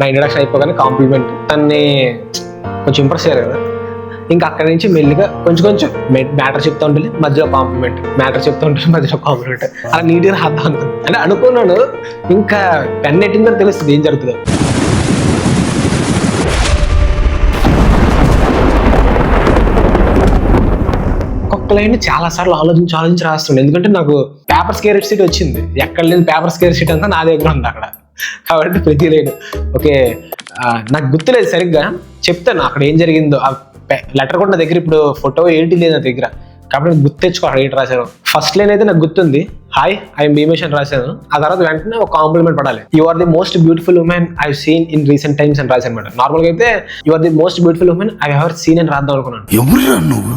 నా ఇంట్రడక్షన్ అయిపోగానే కాంప్లిమెంట్ తన్ని కొంచెం ఇంప్రెస్ అయ్యారు కదా. ఇంకా అక్కడి నుంచి మెల్లిగా కొంచెం కొంచెం మ్యాటర్ చెప్తా ఉంటుంది మధ్యలో కాంప్లిమెంట్ మ్యాటర్ చెప్తా ఉంటుంది మధ్యలో కాంప్లిమెంట్ అలా నీట్గా రాద్దాం అనుకున్నాను అంటే అనుకున్నాను ఇంకా పెన్నెట్టిందని తెలుస్తుంది ఏం జరుగుతుందో. ఒక్కొక్క లైన్ చాలా సార్లు ఆలోచించి ఆలోచించి రాస్తుండే. ఎందుకంటే నాకు పేపర్ స్కేర్ సీట్ వచ్చింది. ఎక్కడ లేని పేపర్ స్కేర్ సీట్ అంతా నా దగ్గర ఉంది అక్కడ. కాబట్టి ప్రతి లైన్ ఓకే. నాకు గుర్తులేదు సరిగ్గా. చెప్తాను అక్కడ ఏం జరిగిందో. ఆ లెటర్ కూడా నా దగ్గర ఇప్పుడు ఫోటో ఏంటి లేదు నా దగ్గర. కాబట్టి గుర్తు తెచ్చుకో అక్కడ ఏంటి రాశాను ఫస్ట్ లైన్ అయితే నాకు గుర్తుంది. హాయ్ ఐఎమ్ భీమేష్ అని రాశాను. ఆ తర్వాత వెంటనే ఒక కాంప్లిమెంట్ పడాలి. You are the most beautiful woman I seen in recent times అని రాశాను అనమాట నార్మల్గా అయితే you are the most beautiful woman I ever seen అని రాద్దాం అనుకున్నాను. ఎవరురా నువ్వు?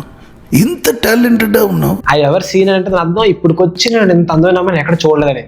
ఇంత టాలెంటెడ్ ఉన్నావు? ఐ ఎవర్ సీన్ అంటే అర్థం ఇప్పటికి వచ్చి నేను ఇంత అందమైన ఎక్కడ చూడలేదని.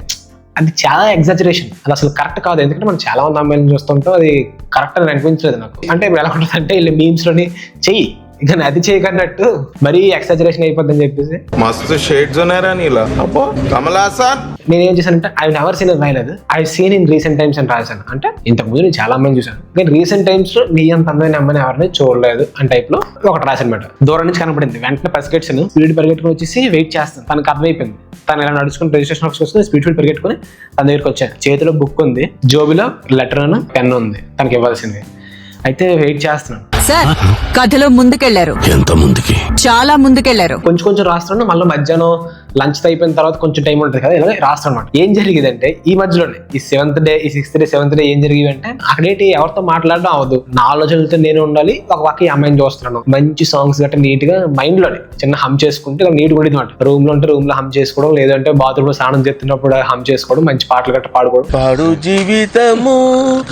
అది చాలా ఎగ్జాజరేషన్ అది అసలు కరెక్ట్ కాదు. ఎందుకంటే మనం చాలా మంది అమ్మాయిలను చూస్తుంటాం అది కరెక్ట్ అని అనిపించలేదు నాకు. అంటే ఎలా ఉంటుంది అంటే వీళ్ళు మీమ్స్లోని చెయ్యి. ఇక అది చేయకన్నట్టు మరీ ఎక్సజరేషన్ అని చెప్పేసి. మస్తు షేడ్స్ ఉన్నారా నీలా. అబ్బో కమలా సార్ నేనేం చేశానంటే ఐ నెవర్ సీన్ ఇన్ రాయలేదు I seen in recent times అని రాశాను. అంటే ఇంతకుముందు నేను చాలా మంది చూశాను. నేను రీసెంట్ టైమ్స్లో నీ అంత అందమైన అమ్మని ఎవరిని చూడలేదు అని టైప్లో ఒకటి రాశానమాట. దూరం నుంచి కనపడింది. వెంటనే పరిగెట్టాను స్పీడ్ పరిగెట్టుకుని వచ్చేసి వెయిట్ చేస్తాను. తనకు అర్థమైపోయింది తను ఇలా నడుచుకుని రిజిస్ట్రేషన్ ఆఫీస్ వస్తుంది. స్పీడ్ ఫీడ్ పరిగెట్టుకుని తన దగ్గరికి వచ్చాను. చేతిలో బుక్ ఉంది. జోబిలో లెటర్ పెన్ ఉంది. తనకి ఇవ్వాల్సింది. అయితే వెయిట్ చేస్తున్నాను. సార్ కథలో ముందుకెళ్ళారు. ఎంత ముందుకి? చాలా ముందుకెళ్ళారు. కొంచెం కొంచెం రాస్తున్నాను మళ్ళీ మధ్యాహ్నం లంచ్ అయిపోయిన తర్వాత కొంచెం టైం ఉంటుంది కదా ఇలా రాస్తాను అనమాట ఏం జరిగిందంటే ఈ మధ్యలోనే ఈ సెవెంత్ డే ఈ సిక్స్త్ డే సెవెంత్ డే ఏం జరిగింది అంటే అక్కడేంటి ఎవరితో మాట్లాడడం అవ్వదు. నా ఆలోచనలతో నేను ఉండాలి ఒక పక్క ఈ అమ్మాయిని చూస్తున్నాను. మంచి సాంగ్స్ గట్రా నీట్గా మైండ్లోనే చిన్న హమ్ చేసుకుంటే నీట్ కూడా అనమాట రూమ్లో ఉంటే రూమ్లో హమ్ చేసుకోవడం లేదంటే బాత్రూమ్లో స్నానం చేస్తున్నప్పుడు హమ్ చేసుకోవడం మంచి పాటలు గట్రా పాడుకోవడం. పాడు జీవితము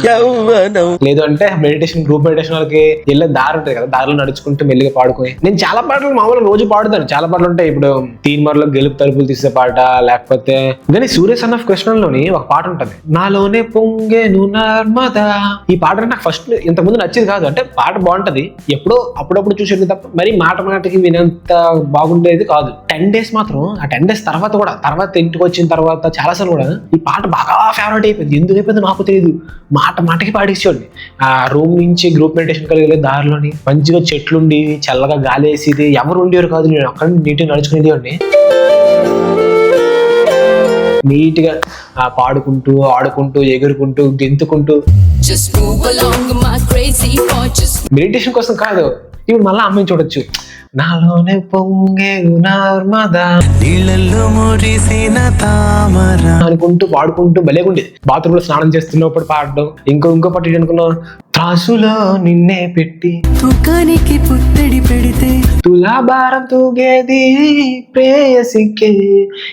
యౌవనం. లేదు అంటే మెడిటేషన్ గ్రూప్ మెడిటేషన్ వాళ్ళకి వెళ్ళే దారి ఉంటుంది కదా దారిలో నడుచుకుంటూ మెల్లిగా పాడుకొని. నేను చాలా పాటలు మామూలుగా రోజు పాడుతాను. చాలా పాటలు ఉంటాయి ఇప్పుడు తీన్మర్లో గెలుపు తలుపులు తీసే పాట లేకపోతే కానీ సూర్య సన్ ఆఫ్ కృష్ణంలోని ఒక పాట ఉంటుంది. నాలోనే పొంగే నర్మదా. ఈ పాట నాకు ఫస్ట్ ఇంతకుముందు నచ్చేది కాదు. అంటే పాట బాగుంటది. ఎప్పుడో అప్పుడప్పుడు చూసేది తప్ప మరి మాట మాటకి వినంత బాగుండేది కాదు. టెన్ డేస్ మాత్రం ఆ టెన్ డేస్ తర్వాత కూడా తర్వాత ఇంటికి వచ్చిన తర్వాత చాలా సార్లు కూడా ఈ పాట బాగా ఫేవరెట్ అయిపోయింది. ఎందుకు అయిపోయింది నాకు తెలియదు మాట మాటకి పాడేసేవాడిని. ఆ రూమ్ నుంచి గ్రూప్ మెడిటేషన్ కలిగే దారిలోని మంచిగా చెట్లుండి చల్లగా గాలి వేసేది ఎవరు ఉండేవారు కాదు. నేను అక్కడ నీట్గా నడుచుకునేవాడిని నీట్గా ఆ, పాడుకుంటూ ఆడుకుంటూ ఎగురుకుంటూ గెంతుకుంటూ. మెడిటేషన్ కోసం కాదు. ఇప్పుడు మళ్ళీ అమ్మాయిని చూడొచ్చు. నాలోనే పొంగే నర్మదా నీళ్ళల్లో మురిసిన తామర. అనుకుంటూ పాడుకుంటూ భలేగుండేది బాత్రూమ్లో స్నానం చేస్తున్నప్పుడు పాడడం. ఇంకో ఇంకో పట్టి అనుకున్నాం త్రాసులో నిన్నే పెట్టి. తూకానికి పుత్తడి పెడితే. తులాభారం తూగేది ప్రేయసికే.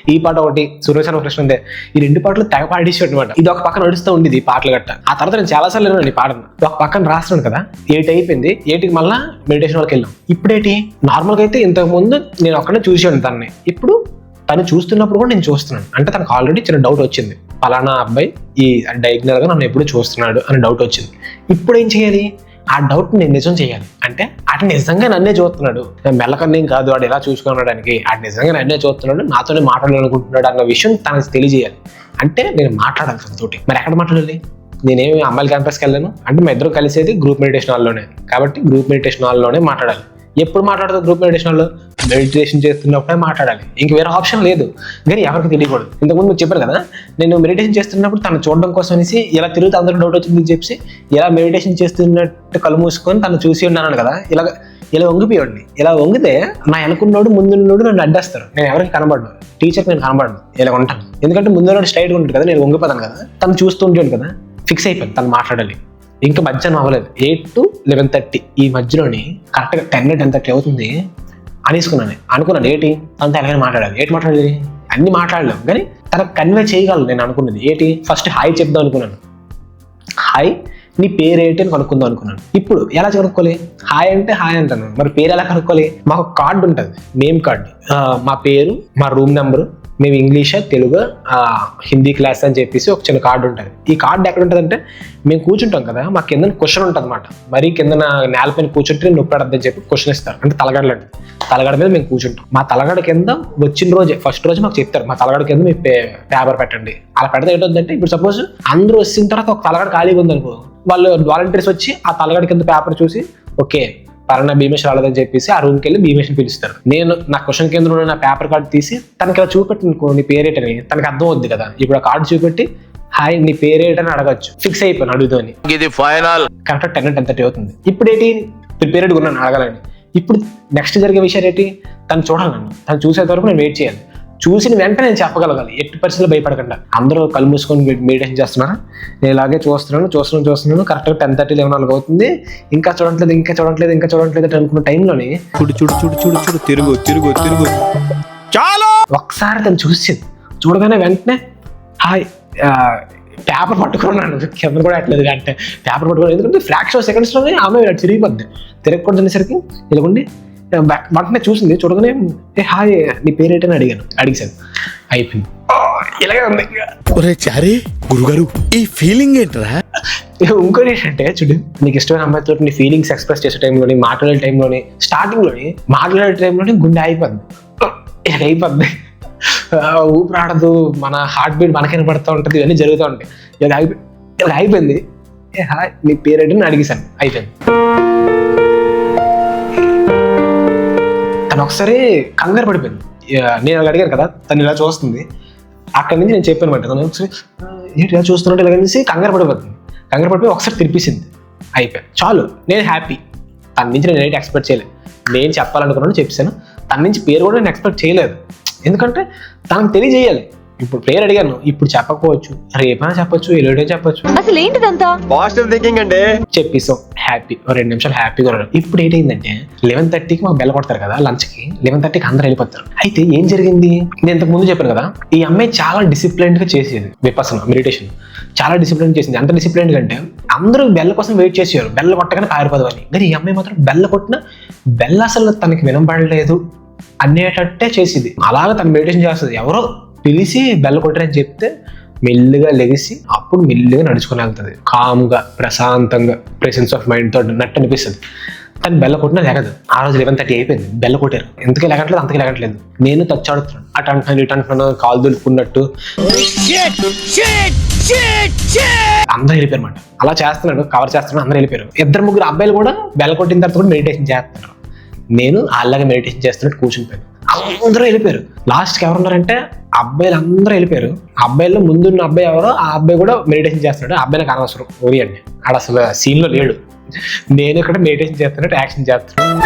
ఈ పాట ఒకటి సురేష్ కృష్ణ ఉంది. ఈ రెండు పాటలు తెగ పాడేసి అనమాట ఇది ఒక పక్కన నడుస్తూ ఉండేది పాటలు గట్ట. ఆ తర్వాత నేను చాలా సార్లు విన్నాను ఈ పాటను. ఒక పక్కన రాస్తున్నాను కదా. ఎయిట్ అయిపోయింది ఎయిట్కి మళ్ళీ మెడిటేషన్ వరకు వెళ్ళాం. ఇప్పుడేంటి? నార్మల్గా అయితే ఇంతకుముందు నేను ఒక్కనే చూసాను తనని. ఇప్పుడు తను చూస్తున్నప్పుడు కూడా నేను చూస్తున్నాను. అంటే తనకు ఆల్రెడీ చిన్న డౌట్ వచ్చింది. పలానా అబ్బాయి ఈ డైగ్నల్ నన్ను ఎప్పుడు చూస్తున్నాడు? అని డౌట్ వచ్చింది. ఇప్పుడు ఏం చేయాలి? ఆ డౌట్ నేను నిజం చేయాలి. అంటే అటు నిజంగా నన్నే చూస్తున్నాడు. మెల్లకన్నేం కాదు వాడు ఎలా చూసుకోవడానికి అటు నిజంగా నన్నే చూస్తున్నాడు నాతోనే మాట్లాడాలనుకుంటున్నాడు అన్న విషయం తనకు తెలియజేయాలి. అంటే నేను మాట్లాడాలి తనతోటి. మరి ఎక్కడ మాట్లాడాలి? నేనేమి అమ్మాయిల క్యాంపస్కి వెళ్ళాను. అంటే మా ఇద్దరు కలిసేది గ్రూప్ మెడిటేషన్ హాల్లోనే కాబట్టి గ్రూప్ మెడిటేషన్ హాల్లోనే మాట్లాడాలి. ఎప్పుడు మాట్లాడదు గ్రూప్ మెడిటేషన్ హాల్లో మెడిటేషన్ చేస్తున్నప్పుడే మాట్లాడాలి. ఇంక వేరే ఆప్షన్ లేదు. కానీ ఎవరికి తెలియకూడదు. ఇంతకుముందు మీరు చెప్పారు కదా నేను మెడిటేషన్ చేస్తున్నప్పుడు తను చూడడం కోసం అనేసి ఇలా తిరుగుతూ అందరూ డౌట్ వచ్చింది చెప్పి ఇలా మెడిటేషన్ చేస్తున్నట్టు కళ్ళు మూసుకొని తను చూసి ఉన్నాను కదా ఇలా ఇలా వంగిపోయాడిని ఇలా వంగితే నా వెనుకున్నోడు ముందున్నోడు నన్ను అడ్డేస్తారు. నేను ఎవరికి కనబడను. టీచర్కి నేను కనబడను. ఇలా ఉంటాను. ఎందుకంటే ముందున్నోడు స్ట్రైట్గా ఉంటుంది కదా నేను వంగిపోతాను కదా. తను చూస్తూ ఉంటాడు కదా. ఫిక్స్ అయిపోయింది తను మాట్లాడాలి ఇంకా మధ్యాహ్నం అవ్వలేదు. ఎయిట్ టు లెవెన్ థర్టీ ఈ మధ్యలోని కరెక్ట్గా టెన్ టెన్ థర్టీ అవుతుంది అనేసుకున్నాను. అనుకున్నాను ఏంటి? తనతో ఎలాగైనా మాట్లాడాలి. ఏంటి మాట్లాడాలి అన్ని మాట్లాడలేం. కానీ తనకు కన్వే చేయగలను నేను అనుకున్నది. ఏంటి? ఫస్ట్ హాయ్ చెప్దాం అనుకున్నాను. హాయ్ నీ పేరు ఏంటి? అని కనుక్కుందాం అనుకున్నాను. ఇప్పుడు ఎలా కనుక్కోవాలి? హాయ్ అంటే హాయ్ అంటాను. మరి పేరు ఎలా కనుక్కోవాలి? మాకు కార్డు ఉంటుంది. Name card. మా పేరు మా రూమ్ నెంబరు మేము ఇంగ్లీష్ తెలుగు హిందీ క్లాస్ అని చెప్పేసి ఒక చిన్న కార్డు ఉంటుంది. ఈ కార్డు ఎక్కడ ఉంటుంది అంటే మేము కూర్చుంటాం కదా మా కింద క్వశ్చన్ ఉంటుంది అనమాట మరీ కింద నేలపైన కూర్చుంటే నొప్పి పడద్దని చెప్పి క్వశ్చన్ ఇస్తారు. అంటే తలగడలు అంటే తలగడ మీద మేము కూర్చుంటాం. మా తలగడ కింద వచ్చిన రోజే ఫస్ట్ రోజు మాకు చెప్తారు మా తలగడ కింద మీ పేపర్ పెట్టండి. అలా పెడితే ఏంటంటే ఇప్పుడు సపోజ్ అందరూ వచ్చిన తర్వాత ఒక తలగడ ఖాళీగా ఉందనుకో వాళ్ళు వాలంటీర్స్ వచ్చి ఆ తలగడ కింద పేపర్ చూసి ఓకే పలానా భీమేష్ రాలేదని చెప్పేసి ఆ రూమ్కి వెళ్ళి భీమేష్ని పిలుస్తారు. నేను నా క్వశ్చన్ కేంద్రంలో ఉన్న పేపర్ కార్డు తీసి తనకి ఇలా చూపెట్టిన నీ పేరేటని తనకి అర్థం అవుద్ది కదా. ఇప్పుడు ఆ కార్డు చూపెట్టి హాయ్ నీ పేరేటని అడగచ్చు. ఫిక్స్ అయిపోయాను అడుగుతాని ఇది final correct ten ten thirty అవుతుంది. ఇప్పుడు ఏంటి? ప్రిపేర్డ్గా ఉన్నాను అడగాలని. ఇప్పుడు నెక్స్ట్ జరిగే విషయం ఏంటి? తను చూడాలి నన్ను. తను చూసేంత వరకు నేను వెయిట్ చేయాలి. చూసిన వెంటనే నేను చెప్పగలగాలి. ఎట్టి పరిస్థితుల్లో భయపడకుండా. అందరూ కళ్ళు మూసుకొని మెడిటేషన్ చేస్తున్నారు? నేను ఇలాగే చూస్తున్నాను చూస్తున్నాను చూస్తున్నాను. కరెక్ట్గా టెన్ థర్టీ లెవెన్ నాలుగు అవుతుంది. ఇంకా చూడట్లేదు ఇంకా చూడట్లేదు ఇంకా చూడట్లేదు అని అనుకున్న టైంలోని చూడు చూడు చూడు చూడు చూడు. తిరుగు తిరుగు తిరుగు. ఒకసారి తను చూసింది. చూడగానే వెంటనే హాయ్ పేపర్ పట్టుకున్నాను. కింద కూడా అట్లేదు అంటే పేపర్ పట్టుకున్నాను. ఎందుకంటే ఫ్రాక్షన్ సెకండ్స్లోనే ఆమె తిరిగిపోద్ది. తిరగకుండా తినేసరికి ఇలాగుండి వెంటనే చూసింది చూడగానే ఏ హాయ్ నీ పేరేంటని అడిగాను. అడిగాను అయిపోయింది. ఇలాగే ఉంది. ఒరే చారీ గురుగారు ఈ ఫీలింగ్ ఏంట్రా? ఇక ఇంకోటి ఏంటంటే చూడు నీకు ఇష్టమైన అమ్మాయితో నీ ఫీలింగ్స్ ఎక్స్ప్రెస్ చేసే టైంలోని మాట్లాడే టైంలోని స్టార్టింగ్లోని మాట్లాడే టైంలోని గుండె అయిపోద్ది ఇక అయిపోద్ది. ఆ, ఊపిరి ఆడదు మన హార్ట్ బీట్ మనకైనా పడుతూ ఉంటుంది ఇవన్నీ జరుగుతూ ఉంటాయి. ఇలా అయిపోయి ఇలా అయిపోయింది. నీ పేరేంటి అని అడిగేశాను. అయిపోయింది. తను ఒకసారి కంగారు పడిపోయింది. నేను అలా అడిగాను కదా తను ఇలా చూస్తుంది. అక్కడి నుంచి నేను చెప్పాను అనమాట తను ఒకసారి "ఆ, ఏంటి ఇలా చూస్తున్నట్టు ఇలా అనేసి కంగారు పడిపోతుంది. కంగారు పడిపోయి ఒకసారి తిరిపేసింది అయిపోయి చాలు నేను హ్యాపీ. తన నుంచి నేను ఏంటి ఎక్స్పెక్ట్ చేయలేదు. నేను చెప్పాలనుకున్నాను చెప్పాను. తన నుంచి పేరు కూడా నేను ఎక్స్పెక్ట్ చేయలేదు. ఎందుకంటే తనకు తెలియజేయాలి. ఇప్పుడు పేరు అడిగాను ఇప్పుడు చెప్పకపోవచ్చు రేపైనా చెప్పొచ్చు ఎల్లుడే చెప్పొచ్చు. అసలు ఏంటిదంతా? పాజిటివ్ థింకింగ్ అండి. చెప్పేసాం హ్యాపీ రెండు నిమిషాలు హ్యాపీగా ఉన్నారు ఇప్పుడు ఏంటంటే లెవెన్ థర్టీకి మాకు బెల్ల కొడతారు కదా లంచ్కి లెవెన్ థర్టీకి అందరూ వెళ్ళిపోతారు. అయితే ఏం జరిగింది? నేను ఇంతకు ముందు చెప్పాను కదా ఈ అమ్మాయి చాలా డిసిప్లైన్డ్గా చేసేది విపసన మెడిటేషన్ చాలా డిసిప్లైన్ చేసింది. అంత డిసిప్లైన్ అంటే అందరూ బెల్ల కోసం వెయిట్ చేసేవారు. బెల్ల కొట్టగానే పారిపోదు అని. కానీ ఈ అమ్మాయి మాత్రం బెల్ల కొట్టిన బెల్ల అసలు తనకి వినబడలేదు అనేటట్టే చేసింది. అలాగే తను మెడిటేషన్ చేస్తుంది. ఎవరో పిలిచి బెల్ల కొట్టారని చెప్తే మెల్లిగా లెగిసి అప్పుడు మెల్లిగా నడుచుకుని వెళ్తుంది. కామ్గా ప్రశాంతంగా ప్రెసెన్స్ ఆఫ్ మైండ్ తోటి నట్టు అనిపిస్తుంది. తను బెల్ల కొట్టినా లేగదు. ఆ రోజు లెవెన్ థర్టీ అయిపోయింది. బెల్ల కొట్టారు. ఎందుకే లేగట్లేదు? అంతకే లేగట్లేదు. నేను టచ్ ఆడుతున్నాను. అటు అంటున్నాను ఇటు అంటున్నాను కాలు దులుపుకున్నట్టు. అందరూ వెళ్ళిపోయారు అనమాట అలా చేస్తున్నాడు. కవర్ చేస్తున్నాడు. అందరూ వెళ్ళిపోయారు. ఇద్దరు ముగ్గురు అబ్బాయిలు కూడా బెల్ల కొట్టిన తర్వాత కూడా మెడిటేషన్ చేస్తున్నారు. నేను అలాగే మెడిటేషన్ చేస్తున్నట్టు కూర్చునిపోయాను అందరూ వెళ్ళిపోయారు. లాస్ట్కి ఎవరున్నారంటే అబ్బాయిలు అందరూ వెళ్ళిపోయారు. ఆ అబ్బాయిల్లో ముందున్న అబ్బాయి ఎవరో ఆ అబ్బాయి కూడా మెడిటేషన్ చేస్తున్నాడు. ఆ అబ్బాయి నాకు అనవసరం. ఓరి అండి. ఆడ అసలు సీన్లో లేడు. నేను ఇక్కడ మెడిటేషన్ చేస్తున్నట్టు యాక్షన్ చేస్తున్నాను.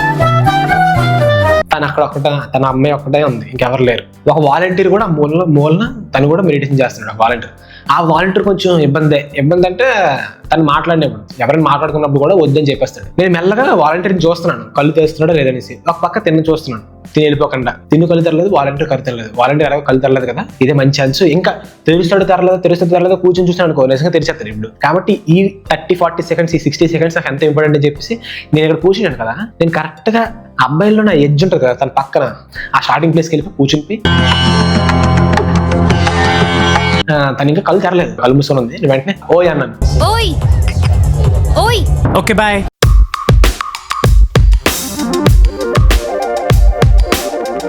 తను అక్కడ ఒకట తన అమ్మాయి ఒక్కటే ఉంది. ఇంకెవరు లేరు. ఒక వాలంటీర్ కూడా మూలన మూలన తను కూడా మెడిటేషన్ చేస్తున్నాడు వాలంటీర్ ఆ వాలంటీర్ కొంచెం ఇబ్బంది. ఇబ్బంది అంటే తను మాట్లాడినప్పుడు ఎవరైనా మాట్లాడుకున్నప్పుడు కూడా వద్దని చెప్పేస్తాడు. నేను మెల్లగా వాలంటీర్ని చూస్తున్నాను. కళ్ళు తెరుస్తున్నాడో లేదనేసి ఒక పక్క తిన్న చూస్తున్నాను. తిని వెళ్ళిపోకుండా. తిని కళ్ళు తెరలేదు వాలంటీర్ కళ్ళు తెరలేదు. వాలంటీర్ ఎలాగో కళ్ళు తెరలేదు కదా? ఇదే మంచి ఛాన్స్ ఇంకా తెరుస్తాడు తెరలేదు తెరుస్తాడు తెరలేదు కూర్చొని చూస్తాను అనుకో. నిజంగా తెరిచేస్తాను ఇప్పుడు. కాబట్టి ఈ థర్టీ ఫార్టీ సెకండ్స్ ఈ సిక్స్టీ సెకండ్స్ నాకు ఎంత ఇంపార్టెంట్ అని చెప్పేసి నేను ఇక్కడ కూర్చున్నాను కదా. నేను కరెక్ట్గా అబ్బాయిలో నా ఎడ్జ్ ఉంటుంది కదా తన పక్కన. ఆ స్టార్టింగ్ ప్లేస్కి వెళ్ళి కూర్చుంపి తను ఇంకా కళ్ళు తెరలేదు కళ్ళు మూసుకొని ఉంది వెంటనే ఓ అన్నాను Oi! Oi! Okay bye